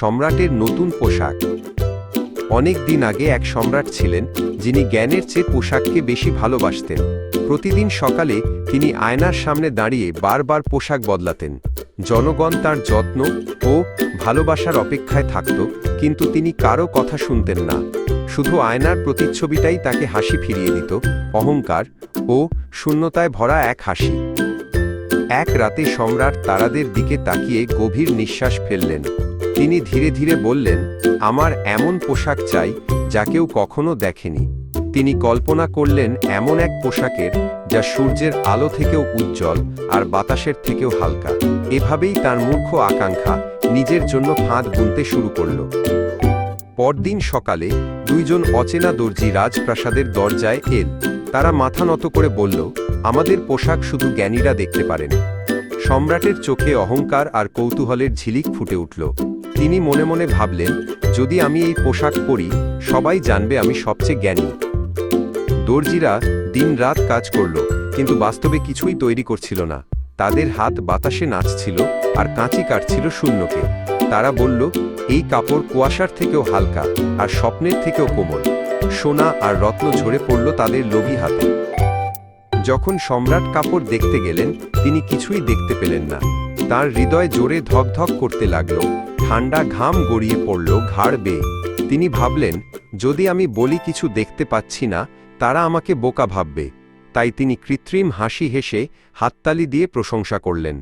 সম্রাটের নতুন পোশাক। অনেক দিন আগে এক সম্রাট ছিলেন, যিনি জ্ঞানের চেয়ে পোশাককে বেশি ভালোবাসতেন। প্রতিদিন সকালে তিনি আয়নার সামনে দাঁড়িয়ে বারবার পোশাক বদলাতেন। জনগণ তার যত্ন ও ভালোবাসার অপেক্ষায় থাকত, কিন্তু তিনি কারও কথা শুনতেন না। শুধু আয়নার প্রতিচ্ছবিটাই তাকে হাসি ফিরিয়ে দিত, অহংকার ও শূন্যতায় ভরা এক হাসি। এক রাতে সম্রাট তারাদের দিকে তাকিয়ে গভীর নিঃশ্বাস ফেললেন। তিনি ধীরে ধীরে বললেন, আমার এমন পোশাক চাই যা কেউ কখনো দেখেনি। তিনি কল্পনা করলেন, এমন এক পোশাকের যা সূর্যের আলো থেকেও উজ্জ্বল আর বাতাসের থেকেও হালকা। এভাবেই তার মূর্খ আকাঙ্ক্ষা নিজের জন্য ফাঁদ বুনতে শুরু করল। পরদিন সকালে দুইজন অচেনা দর্জি রাজপ্রাসাদের দরজায় এল। তারা মাথা নত করে বলল, আমাদের পোশাক শুধু জ্ঞানীরা দেখতে পারেন। সম্রাটের চোখে অহংকার আর কৌতূহলের ঝিলিক ফুটে উঠল। তিনি মনে মনে ভাবলেন, যদি আমি এই পোশাক পরি, সবাই জানবে আমি সবচেয়ে জ্ঞানী। দর্জিরা দিনরাত কাজ করল, কিন্তু বাস্তবে কিছুই তৈরি করছিল না। তাদের হাত বাতাসে নাচছিল আর কাঁচি কাটছিল শূন্যকে। তারা বলল, এই কাপড় কুয়াশার থেকেও হালকা আর স্বপ্নের থেকেও কোমল। সোনা আর রত্ন ঝরে পড়ল তাদের লোভী হাতে। যখন সম্রাট কাপড় দেখতে গেলেন, তিনি কিছুই দেখতে পেলেন না। তার হৃদয় জোরে ধকধক করতে লাগল। ঠান্ডা ঘাম গড়িয়ে পড়ল ঘাড় বেয়ে। তিনি ভাবলেন, যদি আমি বলি কিছু দেখতে পাচ্ছি না, তারা আমাকে বোকা ভাববে। তাই তিনি কৃত্রিম হাসি হেসে হাততালি দিয়ে প্রশংসা করলেন।